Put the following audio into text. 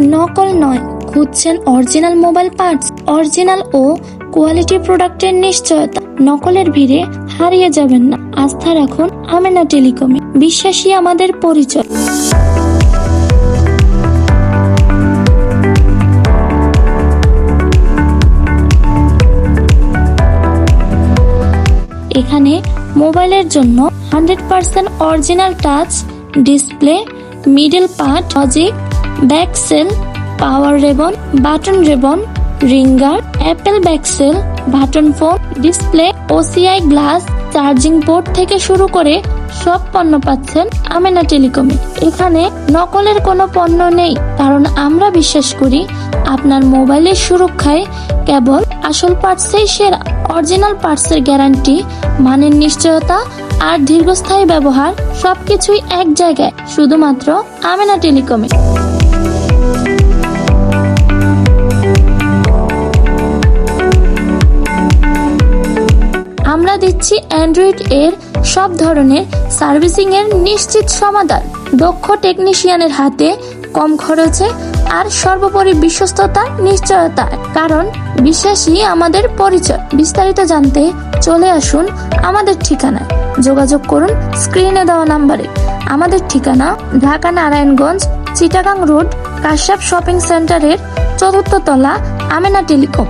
নকল নয়, খুঁজছেন অরিজিনাল মোবাইল পার্টস অরিজিনাল ও কোয়ালিটি প্রোডাক্টের নিশ্চয়তা। নকলের ভিড়ে হারিয়ে যাবেন না। আস্থা রাখুন আমেনা টেলিকমে, বিশ্বাসী আমাদের পরিচয়। এখানে মোবাইলের জন্য hundred percent original touch display middle part logic backshell, power ribbon, button ribbon ringer Apple backshell, button phone display, OCI glass, charging port থেকে শুরু করে সব পণ্য পাচ্ছেন আমেনা টেলিকমে এখানে নকলের কোনো পণ্য নেই, কারণ আমরা বিশ্বাস করি আপনার মোবাইলের সুরক্ষায় কেবল আসল পার্টসেই সেরা। অরিজিনাল পার্টসের গ্যারান্টি, মানের নিশ্চয়তা আর দীর্ঘস্থায়ী ব্যবহার সবকিছুই এক জায়গায়, শুধুমাত্র আমেনা টেলিকমে আমরা দিচ্ছি অ্যান্ড্রয়েড এর সব ধরনের সার্ভিসিং এর নিশ্চিত সমাধান। দক্ষ টেকনিশিয়ানের হাতে কম খরচে আর সর্বোপরি বিশ্বস্ততা, নিশ্চয়তা, কারণ বিশ্বাসী আমাদের পরিচয়। বিস্তারিত জানতে চলে আসুন আমাদের ঠিকানায় যোগাযোগ করুন স্ক্রিনে দেওয়া নাম্বারে। আমাদের ঠিকানা ঢাকা নারায়ণগঞ্জ, চিটাগাং রোড, কাশ্যপ শপিং সেন্টারের চতুর্থ তলা আমেনা টেলিকম।